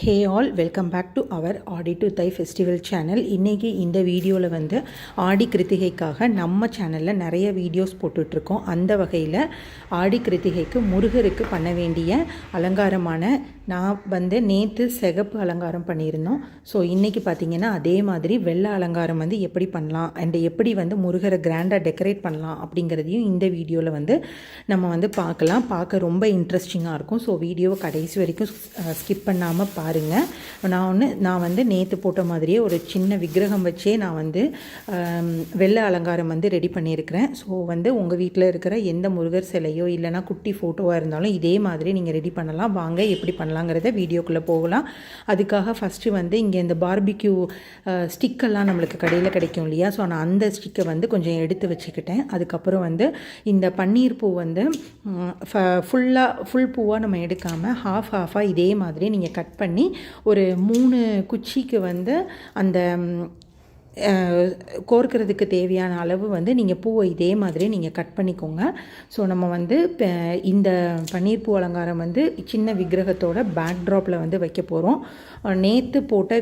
Hey all welcome back to our Aadi to Thai festival channel இன்றைக்கி இந்த வீடியோவில் வந்து ஆடி கிருத்திகைக்காக நம்ம சேனலில் நிறைய வீடியோஸ் போட்டுட்ருக்கோம். அந்த வகையில் ஆடி கிருத்திகைக்கு முருகருக்கு பண்ண வேண்டிய அலங்காரமான நான் வந்து நேற்று சிகப்பு அலங்காரம் பண்ணியிருந்தோம். ஸோ இன்றைக்கி பார்த்தீங்கன்னா அதே மாதிரி வெள்ளை அலங்காரம் வந்து எப்படி பண்ணலாம் அண்ட் எப்படி வந்து முருகரை கிராண்டாக டெக்கரேட் பண்ணலாம் அப்படிங்கிறதையும் இந்த வீடியோவில் வந்து நம்ம வந்து பார்க்கலாம். பார்க்க ரொம்ப இன்ட்ரெஸ்டிங்காக இருக்கும். ஸோ வீடியோவை கடைசி வரைக்கும் ஸ்கிப் பண்ணாமல் பாருங்கள் நான் ஒன்று நான் வந்து நேற்று போட்ட மாதிரியே ஒரு சின்ன விக்கிரகம் வச்சே நான் வந்து வெள்ளை அலங்காரம் வந்து ரெடி பண்ணியிருக்கிறேன். ஸோ வந்து உங்கள் வீட்டில் இருக்கிற எந்த முருகர் சிலையோ இல்லைனா குட்டி ஃபோட்டோவாக இருந்தாலும் இதே மாதிரி நீங்கள் ரெடி பண்ணலாம். வாங்க எப்படி பண்ணலாங்கிறத வீடியோக்குள்ளே போகலாம். அதுக்காக ஃபஸ்ட்டு வந்து இங்கே இந்த பார்பிக்யூ ஸ்டிக்கெல்லாம் நம்மளுக்கு கடையில் கிடைக்கும் இல்லையா? ஸோ நான் அந்த ஸ்டிக்கை வந்து கொஞ்சம் எடுத்து வச்சுக்கிட்டேன். அதுக்கப்புறம் வந்து இந்த பன்னீர் பூ வந்து ஃபுல்லாக ஃபுல் பூவாக நம்ம எடுக்காமல் ஹாஃப் ஹாஃபாக இதே மாதிரி நீங்கள் கட் பண்ணி ஒரு மூணு குச்சிக்கு வந்து அந்த கோர்க்கிறதுக்கு தேவையான அளவு வந்து நீங்கள் பூவை இதே மாதிரி நீங்கள் கட் பண்ணிக்கோங்க. ஸோ நம்ம வந்து இந்த பன்னீர் பூ அலங்காரம் வந்து சின்ன விக்கிரகத்தோட பேக் ட்ராப்பில் வந்து வைக்க போகிறோம் நேற்று போட்ட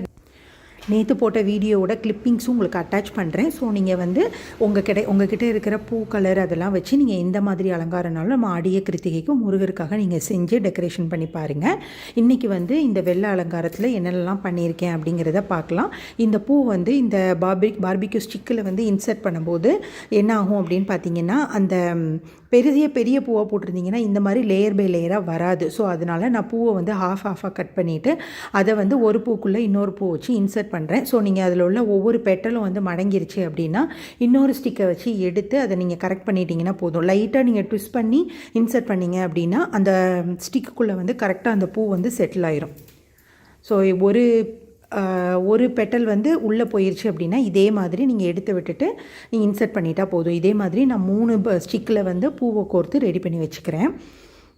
நேற்று போட்ட வீடியோவோட கிளிப்பிங்ஸும் உங்களுக்கு அட்டாச் பண்ணுறேன் ஸோ நீங்கள் வந்து உங்கள் கிட்ட உங்ககிட்ட இருக்கிற பூ கலர் அதெல்லாம் வச்சு நீங்கள் எந்த மாதிரி அலங்காரம்னாலும் நம்ம ஆடிய கிருத்திகைக்கும் முருகருக்காக நீங்கள் செஞ்சு டெக்கரேஷன் பண்ணி பாருங்கள் இன்றைக்கி வந்து இந்த வெள்ளை அலங்காரத்தில் என்னென்னலாம் பண்ணியிருக்கேன் அப்படிங்கிறத பார்க்கலாம். இந்த பூ வந்து இந்த பார்பி பார்பிக்யூ ஸ்டிக்கில் வந்து இன்சர்ட் பண்ணும்போது என்ன ஆகும் அப்படின்னு பார்த்தீங்கன்னா அந்த பெரிய பெரிய பூவாக போட்டிருந்தீங்கன்னா இந்த மாதிரி லேயர் பை லேயராக வராது. ஸோ அதனால் நான் பூவை வந்து ஹாஃப் ஹாஃபாக கட் பண்ணிவிட்டு அதை வந்து ஒரு பூக்குள்ளே இன்னொரு பூ வச்சு இன்சர்ட் பண்ணுறேன் ஸோ நீங்கள் அதில் உள்ள ஒவ்வொரு பெட்டலும் வந்து மடங்கிருச்சு அப்படின்னா இன்னொரு ஸ்டிக்கை வச்சு எடுத்து அதை நீங்கள் கரெக்ட் பண்ணிட்டீங்கன்னா போதும். லைட்டாக நீங்கள் ட்விஸ்ட் பண்ணி இன்சர்ட் பண்ணீங்க அப்படின்னா அந்த ஸ்டிக்குள்ளே வந்து கரெக்டாக அந்த பூ வந்து செட்டில் ஆயிரும். ஸோ ஒரு ஒரு பெட்டல் வந்து உள்ளே போயிடுச்சு அப்படின்னா இதே மாதிரி நீங்கள் எடுத்து விட்டுட்டு நீங்கள் இன்சர்ட் பண்ணிட்டா போதும். இதே மாதிரி நான் மூணு ஸ்டிக்கில் வந்து பூவை கோர்த்து ரெடி பண்ணி வச்சுக்கிறேன்.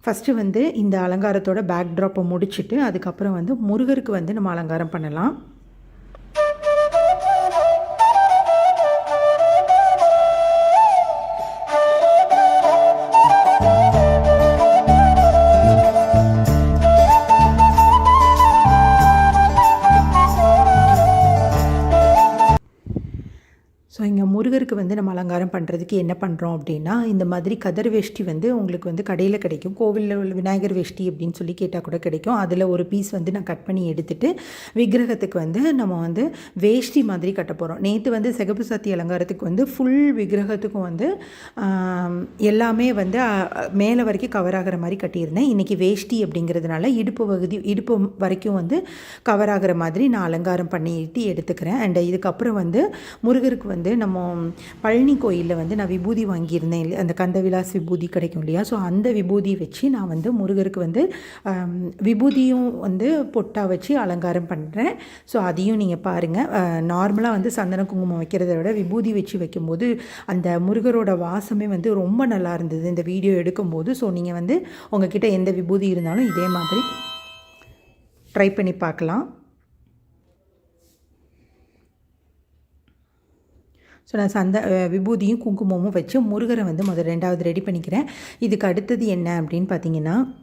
ஃபஸ்ட்டு வந்து இந்த அலங்காரத்தோட பேக் ட்ராப்பை முடிச்சுட்டு அதுக்கப்புறம் வந்து முருகருக்கு வந்து நம்ம அலங்காரம் பண்ணலாம். ஸோ இங்கே முருகருக்கு வந்து நம்ம அலங்காரம் பண்ணுறதுக்கு என்ன பண்ணுறோம் அப்படின்னா இந்த மாதிரி கதர் வேஷ்டி வந்து உங்களுக்கு வந்து கடையில் கிடைக்கும். கோவிலில் உள்ள விநாயகர் வேஷ்டி அப்படின்னு சொல்லி கேட்டால் கூட கிடைக்கும். அதில் ஒரு பீஸ் வந்து நான் கட் பண்ணி எடுத்துகிட்டு விக்கிரகத்துக்கு வந்து நம்ம வந்து வேஷ்டி மாதிரி கட்ட போகிறோம் நேற்று வந்து சிகப்பு சாத்தி அலங்காரத்துக்கு வந்து ஃபுல் விக்கிரகத்துக்கும் வந்து எல்லாமே வந்து மேலே வரைக்கும் கவர் ஆகிற மாதிரி கட்டியிருந்தேன். இன்றைக்கி வேஷ்டி அப்படிங்கிறதுனால இடுப்பு பகுதி இடுப்பு வரைக்கும் வந்து கவர் ஆகிற மாதிரி நான் அலங்காரம் பண்ணிட்டு எடுத்துக்கிறேன். அண்ட் இதுக்கப்புறம் வந்து முருகருக்கு வந்து நம்ம பழனி கோயிலில் வந்து நான் விபூதி வாங்கியிருந்தேன். இல்லை அந்த கந்தவிலாஸ் விபூதி கிடைக்கும் இல்லையா? ஸோ அந்த விபூதி வச்சு நான் வந்து முருகருக்கு வந்து விபூதியும் வந்து பொட்டாக வச்சு அலங்காரம் பண்ணுறேன் ஸோ அதையும் நீங்கள் பாருங்கள் நார்மலாக வந்து சந்தன குங்குமம் வைக்கிறத விட விபூதி வச்சு வைக்கும்போது அந்த முருகரோட வாசமே வந்து ரொம்ப நல்லா இருந்தது. இந்த வீடியோ எடுக்கும்போது ஸோ நீங்கள் வந்து உங்ககிட்ட எந்த விபூதி இருந்தாலும் இதே மாதிரி ட்ரை பண்ணி பார்க்கலாம். ஸோ நான் சந்த விபூதியும் குங்குமமும் வச்சு முருகரை வந்து முதல் ரெண்டாவது ரெடி பண்ணிக்கிறேன். இதுக்கு அடுத்தது என்ன அப்படின்னு பார்த்தீங்கன்னா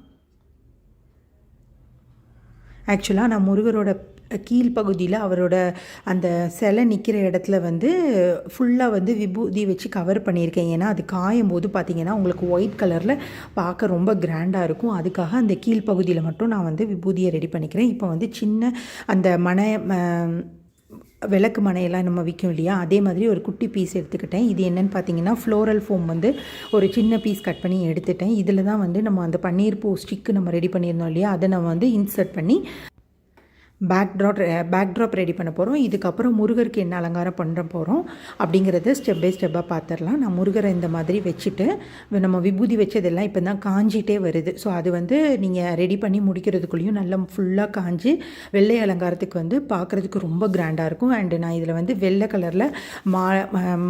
ஆக்சுவலாக நான் முருகரோட கீழ்ப்பகுதியில் அவரோட அந்த சிலை நிற்கிற இடத்துல வந்து ஃபுல்லாக வந்து விபூதி வச்சு கவர் பண்ணியிருக்கேன். ஏன்னா அது காயும் போது பார்த்தீங்கன்னா உங்களுக்கு ஒயிட் கலரில் பார்க்க ரொம்ப கிராண்டாக இருக்கும். அதுக்காக அந்த கீழ்ப்பகுதியில் மட்டும் நான் வந்து விபூதியை ரெடி பண்ணிக்கிறேன். இப்போ வந்து சின்ன அந்த மனை ம- விளக்கு மனையெல்லாம் நம்ம விற்கும் இல்லையா? அதே மாதிரி ஒரு குட்டி பீஸ் எடுத்துக்கிட்டேன். இது என்னென்னு பார்த்தீங்கன்னா ஃப்ளோரல் ஃபோம் வந்து ஒரு சின்ன பீஸ் கட் பண்ணி எடுத்துட்டேன். இதில் தான் வந்து நம்ம அந்த பன்னீர் பூ ஸ்டிக்கு நம்ம ரெடி பண்ணியிருந்தோம் இல்லையா? அதை நம்ம வந்து இன்சர்ட் பண்ணி backdrop backdrop ready பண்ண போகிறோம் இதுக்கப்புறம் முருகருக்கு என்ன அலங்காரம் பண்ணுற போகிறோம் அப்படிங்கிறத ஸ்டெப் பை ஸ்டெப்பாக பார்த்துடலாம் நான் முருகரை இந்த மாதிரி வச்சுட்டு நம்ம விபூதி வச்சதெல்லாம் இப்போ தான் காஞ்சிட்டே வருது. ஸோ அது வந்து நீங்கள் ரெடி பண்ணி முடிக்கிறதுக்குள்ளேயும் நல்லா ஃபுல்லாக காஞ்சி வெள்ளை அலங்காரத்துக்கு வந்து பார்க்குறதுக்கு ரொம்ப கிராண்டாக இருக்கும். அண்டு நான் இதில் வந்து வெள்ளை கலரில் மா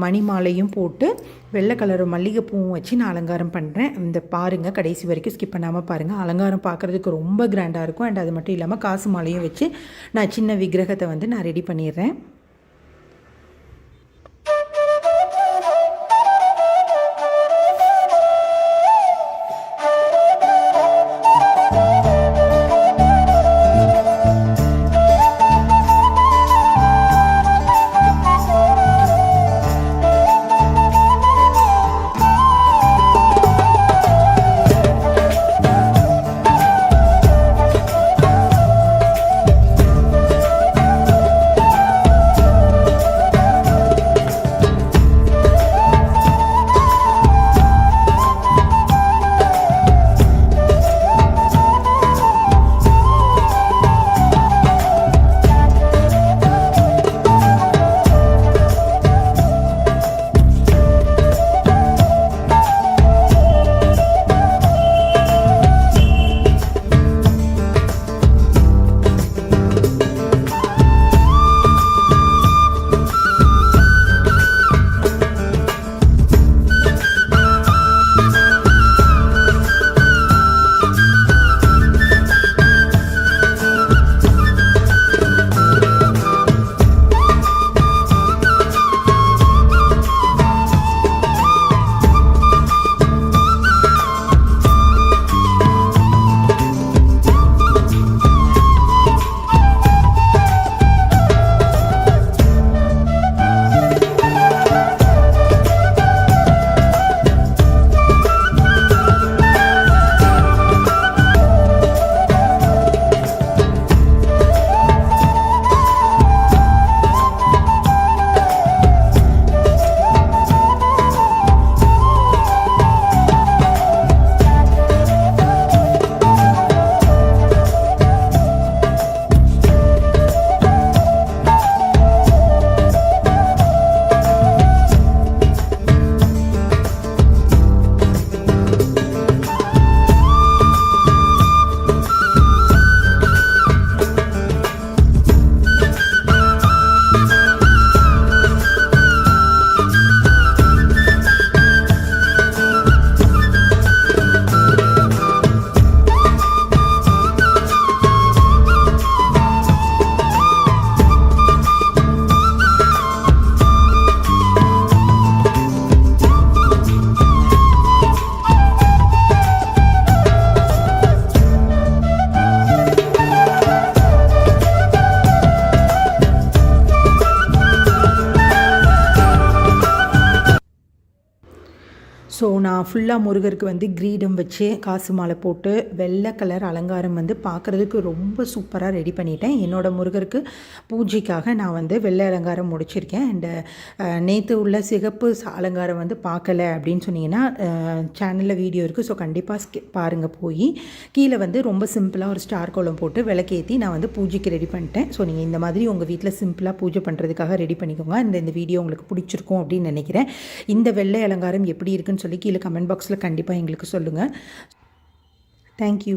மணி மாலையும் போட்டு வெள்ளை கலர் மல்லிகைப்பூவும் வச்சு நான் அலங்காரம் பண்ணுறேன் இந்த பாருங்கள் கடைசி வரைக்கும் ஸ்கிப் பண்ணாமல் பாருங்கள் அலங்காரம் பார்க்குறதுக்கு ரொம்ப கிராண்டாக இருக்கும். அண்ட் அது மட்டும் இல்லாமல் காசு மாலையும் வச்சு நான் சின்ன விக்கிரகத்தை வந்து நான் ரெடி பண்ணிடுறேன். ஃபுல்லாக முருகருக்கு வந்து கிரீடம் வச்சு காசு மாலை போட்டு வெள்ளை கலர் அலங்காரம் வந்து பார்க்குறதுக்கு ரொம்ப சூப்பராக ரெடி பண்ணிட்டேன். என்னோடய முருகருக்கு பூஜைக்காக நான் வந்து வெள்ளை அலங்காரம் முடிச்சிருக்கேன். அண்டு நேற்று உள்ள சிகப்பு அலங்காரம் வந்து பார்க்கல அப்படின்னு சொன்னீங்கன்னா சேனலில் வீடியோ இருக்குது ஸோ கண்டிப்பாக ஸ்கி பாருங்கள் போய். கீழே வந்து ரொம்ப சிம்பிளாக ஒரு ஸ்டார் கோலம் போட்டு விளக்கேற்றி நான் வந்து பூஜைக்கு ரெடி பண்ணிட்டேன். ஸோ நீங்கள் இந்த மாதிரி உங்கள் வீட்டில் சிம்பிளாக பூஜை பண்ணுறதுக்காக ரெடி பண்ணிக்கோங்க. இந்த இந்த வீடியோ உங்களுக்கு பிடிச்சிருக்கும் அப்படின்னு நினைக்கிறேன். இந்த வெள்ளை அலங்காரம் எப்படி இருக்குன்னு சொல்லி கீழே கமெண்ட் பாக்ஸில் கண்டிப்பாக எங்களுக்கு சொல்லுங்கள். தேங்க்யூ